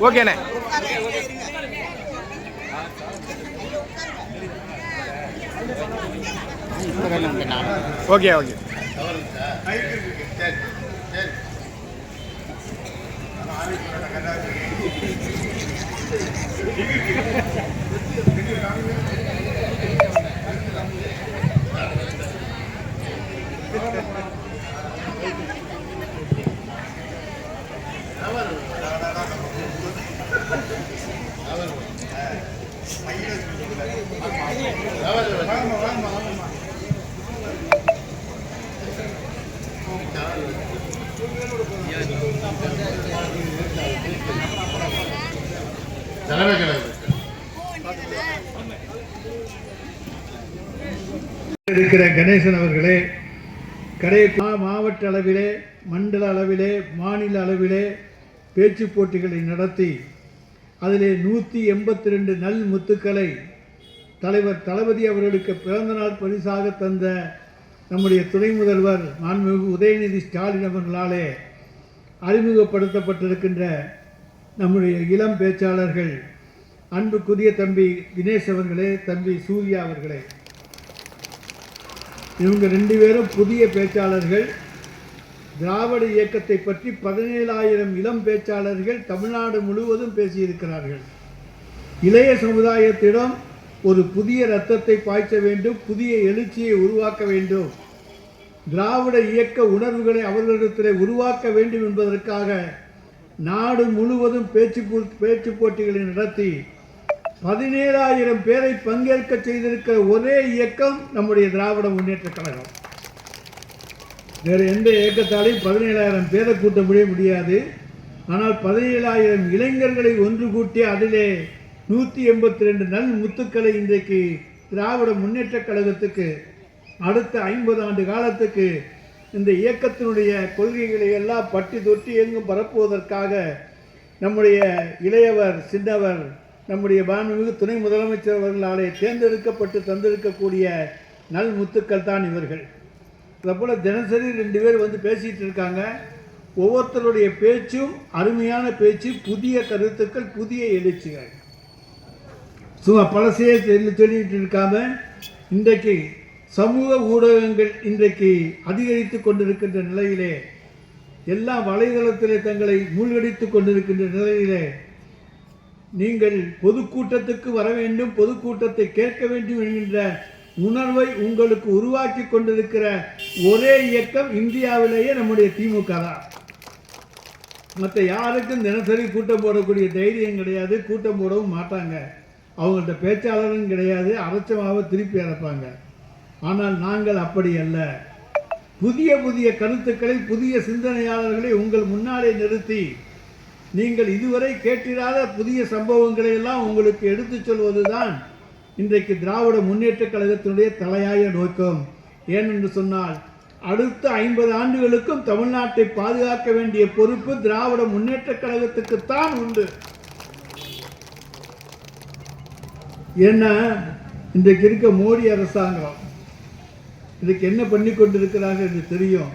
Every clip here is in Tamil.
ஓகேண்ணே. Okay okay. தலைமை இருக்கிற கணேசன் அவர்களே கடை மாவட்ட அளவிலே மண்டல அளவிலே மாநில அளவிலே பேச்சு போட்டிகளை நடத்தி அதிலே நூற்றி எண்பத்தி ரெண்டு நல் முத்துக்களை தலைவர் தளபதி அவர்களுக்கு பிறந்தநாள் பரிசாக தந்த நம்முடைய துணை முதல்வர் மாண்புமிகு உதயநிதி ஸ்டாலின் அவர்களாலே அறிமுகப்படுத்தப்பட்டிருக்கின்ற நம்முடைய இளம் பேச்சாளர்கள் அன்புக்குரிய தம்பி தினேஷ் அவர்களே தம்பி சூர்யா அவர்களே. இவங்க ரெண்டு பேரும் புதிய பேச்சாளர்கள். திராவிட இயக்கத்தை பற்றி பதினேழாயிரம் இளம் பேச்சாளர்கள் தமிழ்நாடு முழுவதும் பேசியிருக்கிறார்கள். இளைய சமுதாயத்திடம் ஒரு புதிய ரத்தத்தை பாய்ச்ச வேண்டும் புதிய எழுச்சியை உருவாக்க வேண்டும். திராவிட இயக்க உணர்வுகளை அவர்களிடத்தில் உருவாக்க வேண்டும் என்பதற்காக நாடு முழுவதும் பேச்சு பேச்சு போட்டிகளை நடத்தி பதினேழாயிரம் பேரை பங்கேற்க செய்திருக்கிற ஒரே இயக்கம் நம்முடைய திராவிட முன்னேற்ற கழகம். வேறு எந்த இயக்கத்தாலையும் பதினேழாயிரம் பேரை கூட்ட முடிய முடியாது. ஆனால் பதினேழாயிரம் இளைஞர்களை ஒன்று கூட்டி அதிலே நூற்றி எண்பத்தி ரெண்டு நல் முத்துக்களை இன்றைக்கு திராவிட முன்னேற்ற கழகத்துக்கு அடுத்த ஐம்பது ஆண்டு காலத்துக்கு இந்த இயக்கத்தினுடைய கொள்கைகளை எல்லாம் பட்டி தொட்டி எங்கும் பரப்புவதற்காக நம்முடைய இளையவர் சின்னவர் நம்முடைய மாண்புமிகு துணை முதலமைச்சர் அவர்களாலே தேர்ந்தெடுக்கப்பட்டு தந்திருக்கக்கூடிய நல் முத்துக்கள் தான் இவர்கள். அதுபோல் தினசரி ரெண்டு பேர் வந்து பேசிகிட்டு இருக்காங்க. ஒவ்வொருத்தருடைய பேச்சும் அருமையான பேச்சு புதிய கருத்துக்கள் புதிய எழுச்சிகள். சும்மா பழசையே சொல்லி சொல்லிட்டு இருக்காம இன்றைக்கு சமூக ஊடகங்கள் இன்றைக்கு அதிகரித்து கொண்டிருக்கின்ற நிலையிலே எல்லா வலைதளத்திலே தங்களை மூழ்கடித்து கொண்டிருக்கின்ற நிலையிலே நீங்கள் பொதுக்கூட்டத்துக்கு வர வேண்டும் பொதுக்கூட்டத்தை கேட்க வேண்டும் என்கின்ற உணர்வை உங்களுக்கு உருவாக்கி கொண்டிருக்கிற ஒரே இயக்கம் இந்தியாவிலேயே நம்முடைய திமுக தான். மற்ற யாருக்கும் தினசரி கூட்டம் போடக்கூடிய தைரியம் கிடையாது கூட்டம் போடவும் மாட்டாங்க. அவங்கள்ட்ட பேச்சாளரும் கிடையாது அரைச்சமாவை திருப்பி அரைப்பாங்க ஆனால் நாங்கள் அப்படி அல்ல. புதிய புதிய கருத்துக்களை புதிய சிந்தனையாளர்களை உங்கள் முன்னாலே நிறுத்தி நீங்கள் இதுவரை கேட்டிராத புதிய சம்பவங்களை எல்லாம் உங்களுக்கு எடுத்துச் சொல்வதுதான் இன்றைக்கு திராவிட முன்னேற்றக் கழகத்தினுடைய தலையாய நோக்கம். ஏனென்று சொன்னால் அடுத்த ஐம்பது ஆண்டுகளுக்கும் தமிழ்நாட்டை பாதுகாக்க வேண்டிய பொறுப்பு திராவிட முன்னேற்றக் கழகத்துக்குத்தான் உண்டு. ஏன்னா இன்றைக்கு இருக்க மோடி அரசாங்கம். இதுக்கு என்ன பண்ணி கொண்டிருக்கிறாங்க என்று தெரியும்.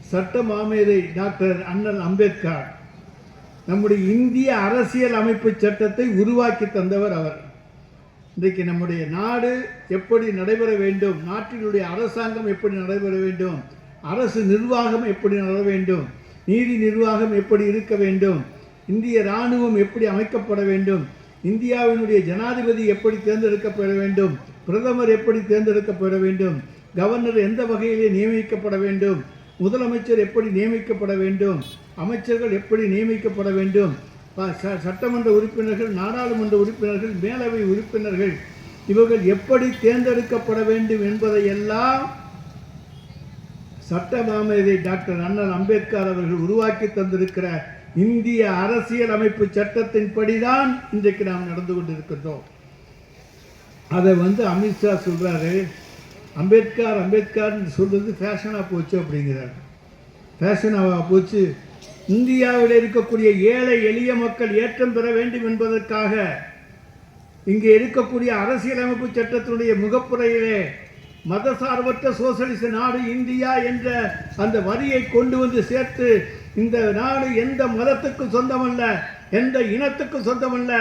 சட்ட மாமேதை டாக்டர் அண்ணல் அம்பேத்கர். நம்முடைய இந்திய அரசியல் அமைப்பு சட்டத்தை உருவாக்கி தந்தவர் அவர். இன்றைக்கு நம்முடைய நாடு எப்படி நடைபெற வேண்டும் நாட்டினுடைய அரசாங்கம் எப்படி நடைபெற வேண்டும் அரசு நிர்வாகம் எப்படி நட வேண்டும் நீதி நிர்வாகம் எப்படி இருக்க வேண்டும் இந்திய இராணுவம் எப்படி அமைக்கப்பட வேண்டும் இந்தியாவினுடைய ஜனாதிபதி எப்படி தேர்ந்தெடுக்கப்பட வேண்டும் பிரதமர் எப்படி தேர்ந்தெடுக்கப்பட வேண்டும் கவர்னர் எந்த வகையிலே நியமிக்கப்பட வேண்டும் முதலமைச்சர் எப்படி நியமிக்கப்பட வேண்டும்? அமைச்சர்கள் எப்படி நியமிக்கப்பட வேண்டும்? சட்டமன்ற உறுப்பினர்கள் நாடாளுமன்ற உறுப்பினர்கள் மேலவை உறுப்பினர்கள் இவர்கள் எப்படி தேர்ந்தெடுக்கப்பட வேண்டும் என்பதையெல்லாம் எல்லாம் மாமேதை டாக்டர் அண்ணல் அம்பேத்கர் அவர்கள் உருவாக்கி தந்திருக்கிற இந்திய அரசியல் அமைப்பு சட்டத்தின்படிதான் இன்றைக்கு நாம் நடந்து கொண்டிருக்கின்றோம். அதை வந்து அமித்ஷா சொல்றாரு அம்பேத்கர் அம்பேத்கர்னு சொல்கிறது ஃபேஷனாக போச்சு அப்படிங்கிறார். ஃபேஷனாக போச்சு. இந்தியாவில் இருக்கக்கூடிய ஏழை எளிய மக்கள் ஏற்றம் பெற வேண்டும் என்பதற்காக இங்கே இருக்கக்கூடிய அரசியலமைப்பு சட்டத்தினுடைய முகப்புரையிலே மதசார்பற்ற சோசலிச நாடு இந்தியா என்ற அந்த வரியை கொண்டு வந்து சேர்த்து இந்த நாடு எந்த மதத்துக்கும் சொந்தமல்ல எந்த இனத்துக்கும் சொந்தமல்ல.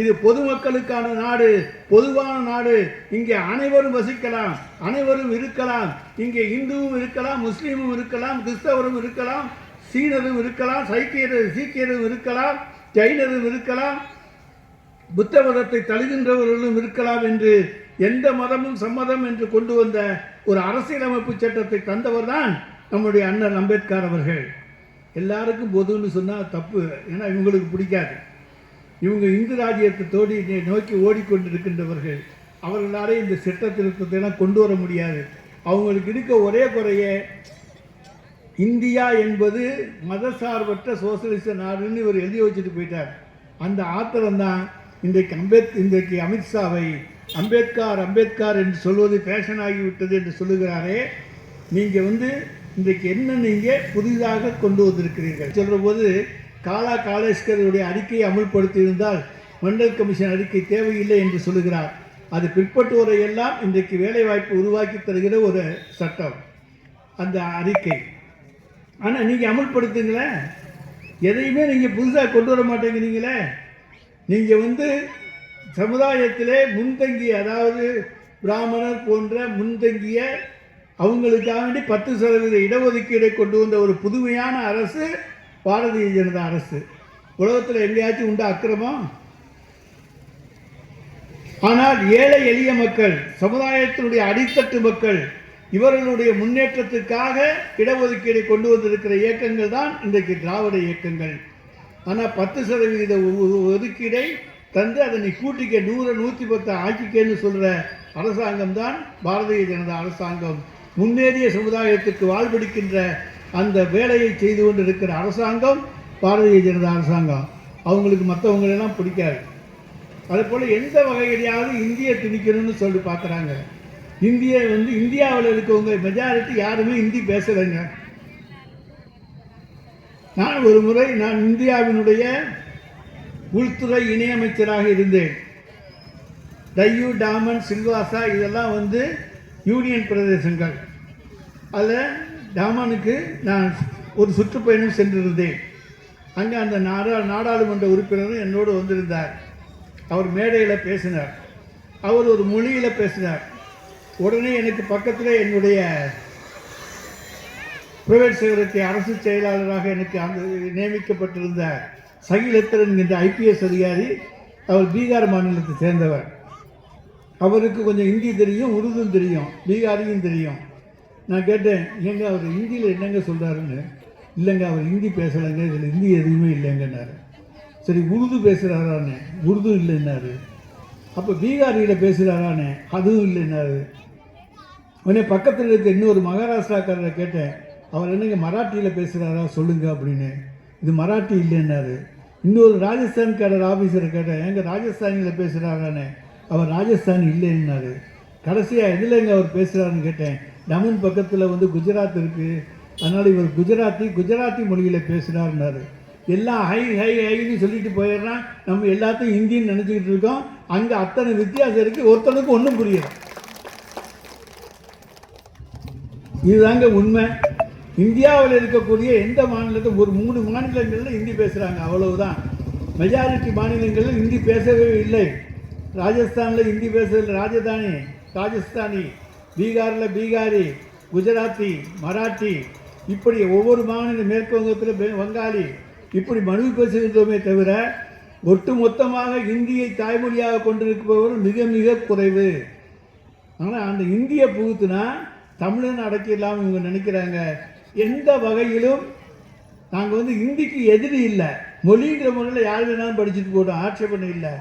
இது பொதுமக்களுக்கான நாடு பொதுவான நாடு. இங்கே அனைவரும் வசிக்கலாம் அனைவரும் இருக்கலாம். இங்கே இந்துவும் இருக்கலாம் முஸ்லீமும் இருக்கலாம் கிறிஸ்தவரும் இருக்கலாம் சீனரும் இருக்கலாம் சைக்கியரும் சீக்கியரும் இருக்கலாம் ஜைனரும் இருக்கலாம். புத்த மதத்தை தழுகின்றவர்களும் இருக்கலாம் என்று எந்த மதமும் சம்மதம் என்று கொண்டு வந்த ஒரு அரசியலமைப்பு சட்டத்தை தந்தவர் தான் நம்முடைய அண்ணன் அம்பேத்கர் அவர்கள். எல்லாருக்கும் பொதுன்னு சொன்னால் தப்பு. ஏன்னா இவங்களுக்கு பிடிக்காது. இவங்க இந்து ராஜ்யத்தை தோடி நோக்கி ஓடிக்கொண்டிருக்கின்றவர்கள். அவர்களாலே இந்த சட்ட திருத்தத்தைலாம் கொண்டு வர முடியாது. அவங்களுக்கு இருக்க ஒரே குறைய இந்தியா என்பது மதசார்பற்ற சோசலிச நாடுன்னு இவர் எழுதி வச்சுட்டு போயிட்டார். அந்த ஆத்திரம் தான் இன்றைக்கு அம்பேத் இன்றைக்கு அமித்ஷாவை அம்பேத்கர் அம்பேத்கர் என்று சொல்வது ஃபேஷன் ஆகிவிட்டது என்று சொல்லுகிறாரே. நீங்கள் வந்து இன்றைக்கு என்ன நீங்கள் புதிதாக கொண்டு வந்திருக்கிறீர்கள்? சொல்கிற போது காலா காலேஸ்கருடைய அறிக்கையை அமுல்படுத்தியிருந்தால் மண்டல் கமிஷன் அறிக்கை தேவையில்லை என்று சொல்லுகிறார். அது பிற்பட்டோரை எல்லாம் இன்றைக்கு வேலைவாய்ப்பு உருவாக்கி தருகிற ஒரு சட்டம் அந்த அறிக்கை. ஆனால் நீங்கள் அமல்படுத்துங்களேன் எதையுமே நீங்கள் புதுசாக கொண்டு வர மாட்டேங்கிறீங்களே. நீங்கள் வந்து சமுதாயத்திலே முன்தங்கிய அதாவது பிராமணர் போன்ற முன்தங்கிய அவங்களுக்காக வேண்டி பத்து சதவீத இடஒதுக்கீடை கொண்டு வந்த ஒரு புதுமையான அரசு பாரதிய ஜனதா அரசு. உலகத்தில் எங்கேயாச்சும் உண்டா அக்கிரமம்? ஆனால் ஏழை எளிய மக்கள் சமுதாயத்தினுடைய அடித்தட்டு மக்கள் இவர்களுடைய முன்னேற்றத்துக்காக இடஒதுக்கீடை கொண்டு வந்திருக்கிற இயக்கங்கள் தான் இன்றைக்கு திராவிட இயக்கங்கள். ஆனால் பத்து சதவீத ஒதுக்கீடை தந்து அதை நீ கூட்டிக்க நூறு நூற்றி பத்து ஆக்கிக்கன்னு சொல்கிற அரசாங்கம் தான் பாரதிய ஜனதா அரசாங்கம். முன்னேறிய சமுதாயத்துக்கு வாழ்வெடுக்கின்ற அந்த வேலையை செய்து கொண்டு இருக்கிற அரசாங்கம் பாரதிய ஜனதா அரசாங்கம். அவங்களுக்கு மற்றவங்களெல்லாம் பிடிக்காது. அதே போல் எந்த வகையிலையாவது இந்திய திணிக்கணும்னு சொல்லி பார்க்குறாங்க. இந்திய வந்து இந்தியாவில் இருக்கவங்க மெஜாரிட்டி யாருமே ஹிந்தி பேசலைங்க. நான் ஒரு முறை நான் இந்தியாவினுடைய உள்துறை இணையமைச்சராக இருந்தேன். டையூ டாமன் சில்வாசா இதெல்லாம் வந்து யூனியன் பிரதேசங்கள். அதில் டாமானுக்கு நான் ஒரு சுற்றுப்பயணம் சென்றிருந்தேன். அங்கே அந்த நாடா நாடாளுமன்ற உறுப்பினரும் என்னோடு வந்திருந்தார். அவர் மேடையில் பேசினார். அவர் ஒரு மொழியில் பேசினார். உடனே எனக்கு பக்கத்தில் என்னுடைய பிரைவேட் செக்ரட்டரி அரசு செயலாளராக எனக்கு அந்த நியமிக்கப்பட்டிருந்த சகிலத்திரன் என்ற ஐபிஎஸ் அதிகாரி அவர் பீகார் மாநிலத்தை சேர்ந்தவர். அவருக்கு கொஞ்சம் ஹிந்தி தெரியும் உருதும் தெரியும் பீகாரியும் தெரியும். நான் கேட்டேன் ஏங்க அவர் ஹிந்தியில் என்னங்க சொல்கிறாருன்னு இல்லைங்க அவர் ஹிந்தி பேசலைங்க இதில் ஹிந்தி எதுவுமே இல்லைங்கன்னாரு. சரி உருது பேசுகிறாரானே உருது இல்லைன்னாரு. அப்போ பீகாரியில் பேசுகிறாரானே அதுவும் இல்லைன்னாரு. உடனே பக்கத்தில் இருக்க இன்னொரு மகாராஷ்டிராக்காரரை கேட்டேன் அவர் என்னங்க மராட்டியில் பேசுகிறாரா சொல்லுங்க அப்படின்னு. இது மராட்டி இல்லைன்னாரு. இன்னொரு ராஜஸ்தான்காரர் ஆஃபீஸரை கேட்டேன் எங்க ராஜஸ்தானியில் பேசுகிறாரானே அவர் ராஜஸ்தான் இல்லைன்னாரு. கடைசியாக எதுலங்க அவர் பேசுகிறாருன்னு கேட்டேன் டமன் பக்கத்தில் வந்து குஜராத் இருக்குது அதனால் இவர் குஜராத்தி குஜராத்தி மொழியில் பேசுகிறாருன்னாரு எல்லாம் ஹை ஹை ஹைன்னு சொல்லிட்டு போயிடுறான். நம்ம எல்லாத்தையும் ஹிந்தின்னு நினச்சிக்கிட்டு இருக்கோம். அங்கே அத்தனை வித்தியாசம் இருக்குது ஒருத்தனுக்கு ஒன்றும் புரியல. இதுதாங்க உண்மை. இந்தியாவில் இருக்கக்கூடிய எந்த மாநிலத்தில் ஒரு மூணு மாநிலங்களில் ஹிந்தி பேசுகிறாங்க அவ்வளவுதான். மெஜாரிட்டி மாநிலங்களில் ஹிந்தி பேசவே இல்லை. ராஜஸ்தானில் ஹிந்தி பேசுறது ராஜதானி ராஜஸ்தானி. பீகாரில் பீகாரி குஜராத்தி மராட்டி இப்படி ஒவ்வொரு மாநில மேற்கு வங்கத்தில் வங்காளி இப்படி மனுவி பேசுகின்றோமே தவிர ஒட்டுமொத்தமாக இந்தியை தாய்மொழியாக கொண்டிருப்பவர் மிக மிக குறைவு. ஆனால் அந்த இந்திய புகுத்துனா தமிழன் அடக்கிடலாம் இவங்க நினைக்கிறாங்க. எந்த வகையிலும் நாங்கள் வந்து இந்திக்கு எதிரி இல்லை. மொழிங்கிற முறையில் யார் வேணாலும் படிச்சுட்டு போட்டோம் ஆட்சேபனை இல்லை.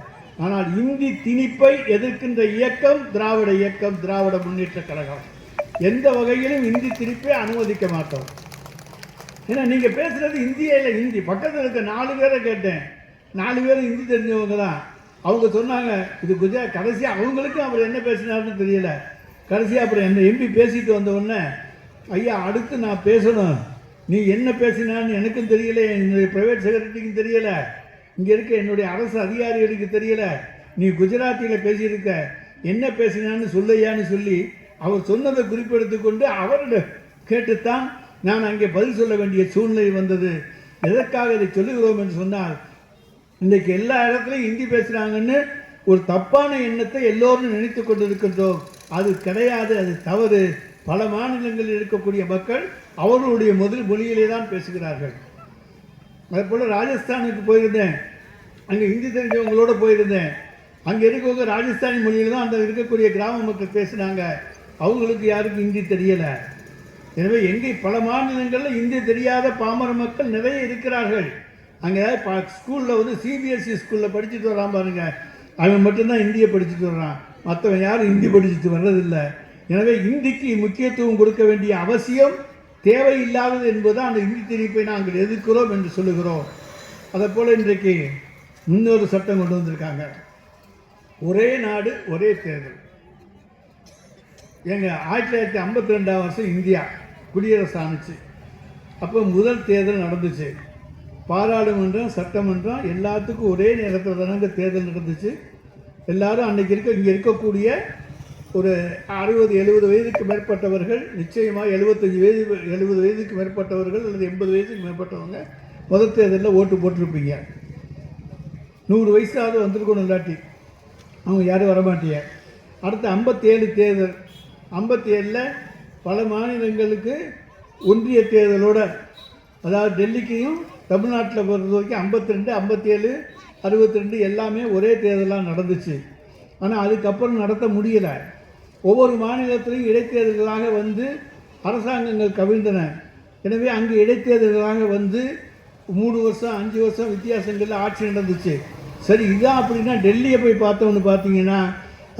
ஆனால் இந்தி திணிப்பை எதிர்க்கின்ற இயக்கம் திராவிட இயக்கம் திராவிட முன்னேற்ற கழகம். எந்த வகையிலும் இந்தி திணிப்பை அனுமதிக்க மாட்டோம். ஏன்னா நீங்கள் பேசுகிறது ஹிந்தியே இல்லை இந்தி. பக்கத்தில் இருக்க நாலு பேரை கேட்டேன். நாலு பேரும் ஹிந்தி தெரிஞ்சவங்க தான். அவங்க சொன்னாங்க இது குஜா கடைசியாக அவங்களுக்கும் அவர் என்ன பேசினாருன்னு தெரியல. கடைசியாக அப்புறம் என்ன எம்பி பேசிட்டு வந்த உடனே ஐயா அடுத்து நான் பேசணும். நீ என்ன பேசினான்னு எனக்கும் தெரியல என்னுடைய ப்ரைவேட் செக்ரட்டரிக்கும் தெரியலை. இங்கே இருக்க என்னுடைய அரசு அதிகாரிகளுக்கு தெரியல. நீ குஜராத்தியில் பேசியிருக்க. என்ன பேசினான்னு சொல்லையான்னு சொல்லி அவர் சொன்னதை குறிப்பெடுத்து கொண்டு அவரிடம் கேட்டுத்தான் நான் அங்கே பதில் சொல்ல வேண்டிய சூழ்நிலை வந்தது. எதற்காக இதை சொல்லுகிறோம் என்று சொன்னால் இன்றைக்கு எல்லா இடத்துலையும் ஹிந்தி பேசுகிறாங்கன்னு ஒரு தப்பான எண்ணத்தை எல்லோரும் நினைத்து கொண்டிருக்கின்றோம். அது கிடையாது அது தவறு. பல மாநிலங்களில் இருக்கக்கூடிய மக்கள் அவர்களுடைய முதல் மொழியிலே தான் பேசுகிறார்கள். அதேபோல் ராஜஸ்தானுக்கு போயிருந்தேன். அங்கே ஹிந்தி தெரிஞ்சவங்களோட போயிருந்தேன். அங்கே இருக்கவங்க ராஜஸ்தானி மொழியில் தான் அந்த இருக்கக்கூடிய கிராம மக்கள் பேசுனாங்க. அவங்களுக்கு யாருக்கும் ஹிந்தி தெரியலை. எனவே எங்கே பல மாநிலங்களில் ஹிந்தி தெரியாத பாமர மக்கள் நிறைய இருக்கிறார்கள். அங்கே ப ஸ்கூலில் வந்து சிபிஎஸ்சி ஸ்கூலில் படிச்சுட்டு வரான் பாருங்க. அவன் மட்டும்தான் ஹிந்தியை படிச்சுட்டு வர்றான். மற்றவன் யாரும் ஹிந்தி படிச்சுட்டு வர்றதில்லை. எனவே ஹிந்திக்கு முக்கியத்துவம் கொடுக்க வேண்டிய அவசியம் தேவையில்லாதது என்பது அந்த இந்தி திணிப்பை நாங்கள் எதிர்க்கிறோம் என்று சொல்லுகிறோம். அதை போல் இன்றைக்கு இன்னொரு சட்டம் கொண்டு வந்திருக்காங்க. ஒரே நாடு ஒரே தேர்தல். எங்கள் ஆயிரத்தி தொள்ளாயிரத்தி ஐம்பத்தி ரெண்டாம் வருஷம் இந்தியா குடியரசு ஆணுச்சு. அப்போ முதல் தேர்தல் நடந்துச்சு. பாராளுமன்றம் சட்டமன்றம் எல்லாத்துக்கும் ஒரே நேரத்தில் தானே தேர்தல் நடந்துச்சு. எல்லாரும் அன்னைக்கு இருக்க இங்கே இருக்கக்கூடிய ஒரு அறுபது எழுபது வயதுக்கு மேற்பட்டவர்கள் நிச்சயமாக எழுபத்தஞ்சு வயது எழுபது வயதுக்கு மேற்பட்டவர்கள் அல்லது எண்பது வயதுக்கு மேற்பட்டவங்க முதல் தேர்தலில் ஓட்டு போட்டிருப்பீங்க. நூறு வயசாவது வந்திருக்கணும் இல்லாட்டி அவங்க யாரும் வரமாட்டீங்க அடுத்து ஐம்பத்தேழு தேர்தல் ஐம்பத்தி ஏழில் பல மாநிலங்களுக்கு ஒன்றிய தேர்தலோட அதாவது டெல்லிக்கையும் தமிழ்நாட்டில் பொறுத்த வரைக்கும் ஐம்பத்தி ரெண்டு ஐம்பத்தேழு அறுபத்தி ரெண்டு எல்லாமே ஒரே தேர்தலாக நடந்துச்சு. ஆனால் அதுக்கப்புறம் நடத்த முடியலை. ஒவ்வொரு மாநிலத்திலையும் இடைத்தேர்தல்களாக வந்து அரசாங்கங்கள் கவிழ்ந்தன. எனவே அங்கு இடைத்தேர்தல்களாக வந்து மூணு வருஷம் அஞ்சு வருஷம் வித்தியாசங்களில் ஆட்சி நடந்துச்சு. சரி இதான் அப்படின்னா டெல்லியை போய் பார்த்தோம்னு பார்த்தீங்கன்னா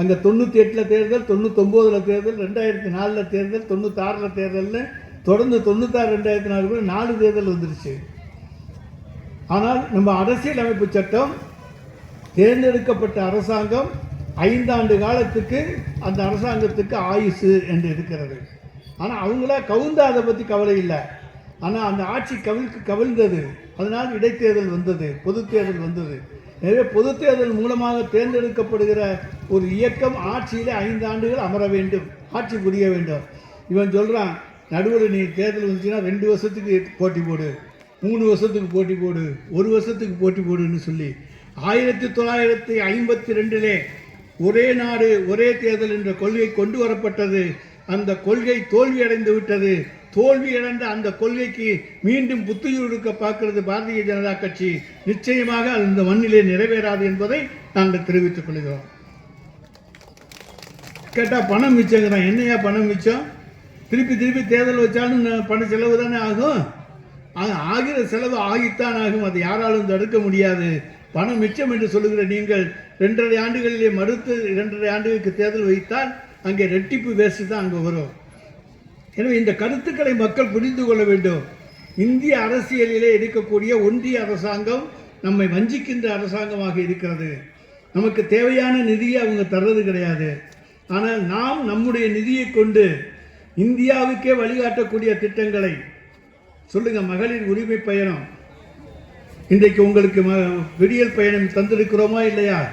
அங்கே தொண்ணூற்றி எட்டில் தேர்தல் தொண்ணூத்தொம்போதில் தேர்தல் ரெண்டாயிரத்தி நாலில் தேர்தல் தொண்ணூத்தாறில் தேர்தல்னு தொடர்ந்து தொண்ணூத்தாறு ரெண்டாயிரத்தி நாலு கூட நாலு தேர்தல் வந்துருச்சு. ஆனால் நம்ம அரசியலமைப்பு சட்டம் தேர்ந்தெடுக்கப்பட்ட அரசாங்கம் ஐந்தாண்டு காலத்துக்கு அந்த அரசாங்கத்துக்கு ஆயுசு என்று இருக்கிறது. ஆனால் அவங்களா கவுந்தா அதை பற்றி கவலை இல்லை. ஆனால் அந்த ஆட்சி கவிழ்க்கு கவிழ்ந்தது. அதனால் இடைத்தேர்தல் வந்தது பொது தேர்தல் வந்தது. எனவே பொது தேர்தல் மூலமாக தேர்ந்தெடுக்கப்படுகிற ஒரு இயக்கம் ஆட்சியில் ஐந்து ஆண்டுகள் அமர வேண்டும் ஆட்சி புரிய வேண்டும். இவன் சொல்கிறான் நடுவில் நீ தேர்தல் வந்துச்சுன்னா ரெண்டு வருஷத்துக்கு போட்டி போடு மூணு வருஷத்துக்கு போட்டி போடு ஒரு வருஷத்துக்கு போட்டி போடுன்னு சொல்லி ஆயிரத்தி தொள்ளாயிரத்தி ஐம்பத்தி ரெண்டிலே ஒரே நாடு ஒரே தேர்தல் என்ற கொள்கை கொண்டு வரப்பட்டது. அந்த கொள்கை தோல்வியடைந்து விட்டது. தோல்வி அடைந்த அந்த கொள்கைக்கு மீண்டும் புத்துயிர் கொடுக்க பார்க்கிறது பாரதிய ஜனதா கட்சி. நிச்சயமாக அது இந்த மண்ணிலே நிறைவேறாது என்பதை நாங்கள் தெரிவித்துக் கொள்கிறோம். கேட்டால் பணம் மிச்சங்கிறான் என்னையா பணம் மிச்சம்? திருப்பி திருப்பி தேர்தல் வச்சாலும் ந- பண செலவு தானே ஆகும்? ஆகிற செலவு ஆகித்தான் ஆகும். அதை யாராலும் தடுக்க முடியாது. பணம் மிச்சம் என்று சொல்லுகிற நீங்கள் ரெண்டரை ஆண்டுகளிலே மறுத்து இரண்டரை ஆண்டுகளுக்கு தேர்தல் வைத்தால் அங்கே ரெட்டிப்பு வேஸ்ட் தான் அங்கே வரும். எனவே இந்த கருத்துக்களை மக்கள் புரிந்து கொள்ள வேண்டும். இந்திய அரசியலிலே இருக்கக்கூடிய ஒன்றிய அரசாங்கம் நம்மை வஞ்சிக்கின்ற அரசாங்கமாக இருக்கிறது. நமக்கு தேவையான நிதியை அவங்க தர்றது கிடையாது. ஆனால் நாம் நம்முடைய நிதியை கொண்டு இந்தியாவுக்கே வழிகாட்டக்கூடிய திட்டங்களை சொல்லுங்கள் மகளிர் உரிமை பயணம். இன்றைக்கு உங்களுக்கு ம விடியல் பயணம் தந்திருக்கிறோமா இல்லையா?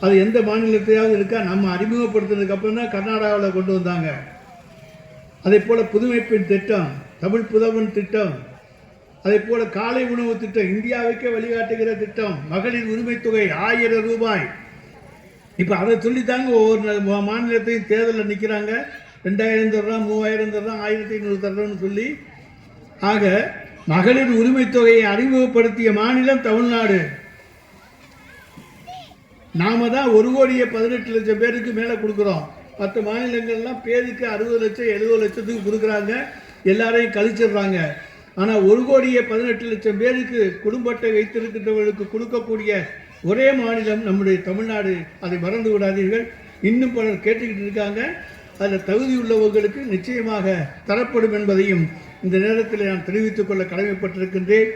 அது எந்த மாநிலத்தையாவது இருக்கா? நம்ம அறிமுகப்படுத்தினதுக்கு அப்புறம் தான் கர்நாடகாவில் கொண்டு வந்தாங்க. அதே போல் புதுமைப்பின் திட்டம் தமிழ் புதவன் திட்டம் அதே போல் காலை உணவு திட்டம் இந்தியாவுக்கே வழிகாட்டுகிற திட்டம் மகளிர் உரிமைத் தொகை ஆயிரம் ரூபாய். இப்போ அதை சொல்லித்தாங்க ஒவ்வொரு மாநிலத்தையும் தேர்தலில் நிற்கிறாங்க ரெண்டாயிரம் தர்றோம் மூவாயிரம் தர்றோம் ஆயிரத்தி ஐநூறு தர்றோம்னு சொல்லி. ஆக மகளிர் உரிமைத் தொகையை அறிமுகப்படுத்திய மாநிலம் தமிழ்நாடு. நாம தான் ஒரு கோடியே பதினெட்டு லட்சம் பேருக்கு மேலே கொடுக்குறோம். மற்ற மாநிலங்கள்லாம் பேருக்கு அறுபது லட்சம் எழுபது லட்சத்துக்கு கொடுக்குறாங்க. எல்லாரையும் கழிச்சிடுறாங்க. ஆனால் ஒரு கோடியே பதினெட்டு லட்சம் பேருக்கு குடும்பத்தை வைத்திருக்கின்றவர்களுக்கு கொடுக்கக்கூடிய ஒரே மாநிலம் நம்முடைய தமிழ்நாடு. அதை மறந்து விடாதீர்கள். இன்னும் பலர் கேட்டுக்கிட்டு இருக்காங்க. அதில் தகுதி உள்ளவர்களுக்கு நிச்சயமாக தரப்படும் என்பதையும் இந்த நேரத்தில் நான் தெரிவித்துக் கொள்ள கடமைப்பட்டிருக்கின்றேன்.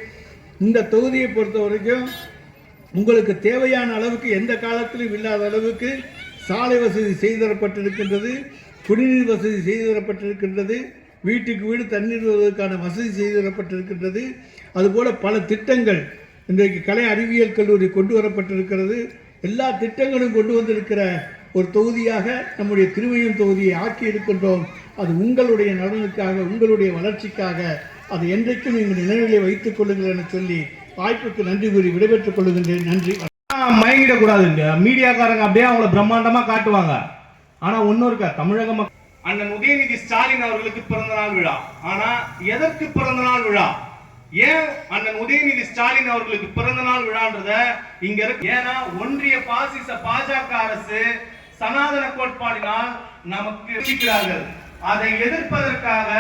இந்த தொகுதியை பொறுத்த வரைக்கும் உங்களுக்கு தேவையான அளவுக்கு எந்த காலத்திலும் இல்லாத அளவுக்கு சாலை வசதி செய்து தரப்பட்டிருக்கின்றது குடிநீர் வசதி செய்து தரப்பட்டிருக்கின்றது வீட்டுக்கு வீடு தண்ணீர் வருவதற்கான வசதி செய்து தரப்பட்டிருக்கின்றது. அதுபோல் பல திட்டங்கள் இன்றைக்கு கலை அறிவியல் கல்லூரி கொண்டு வரப்பட்டிருக்கிறது. எல்லா திட்டங்களும் கொண்டு வந்திருக்கிற ஒரு தொகுதியாக நம்முடைய திருமையும் தொகுதியை ஆக்கி இருக்கின்றோம். அது உங்களுடைய நலனுக்காக உங்களுடைய வளர்ச்சிக்காக அது என்றைக்கும் எங்கள் நினைவிலே வைத்துக் கொள்ளுங்கள் என சொல்லி வாய்ப்புக்கு நன்றி கூறி விடைபெற்றுக் கொள்கின்றேன். நன்றி. மயங்கிடக்கூடாதுங்க. மீடியாக்காரங்க அப்படியே அவங்கள பிரம்மாண்டமா காட்டுவாங்க. ஆனா ஒன்னும் இருக்கா தமிழக மக்கள். அண்ணன் உதயநிதி ஸ்டாலின் அவர்களுக்கு பிறந்த நாள் விழா. ஆனா எதற்கு பிறந்த நாள் விழா? ஏன் அண்ணன் உதயநிதி ஸ்டாலின் அவர்களுக்கு பிறந்த நாள் விழான்றத இங்க இருக்கு. ஏன்னா ஒன்றிய பாசிச பாஜக அரசு சனாதன கோட்பாடினால் நமக்கு அதை எதிர்ப்பதற்காக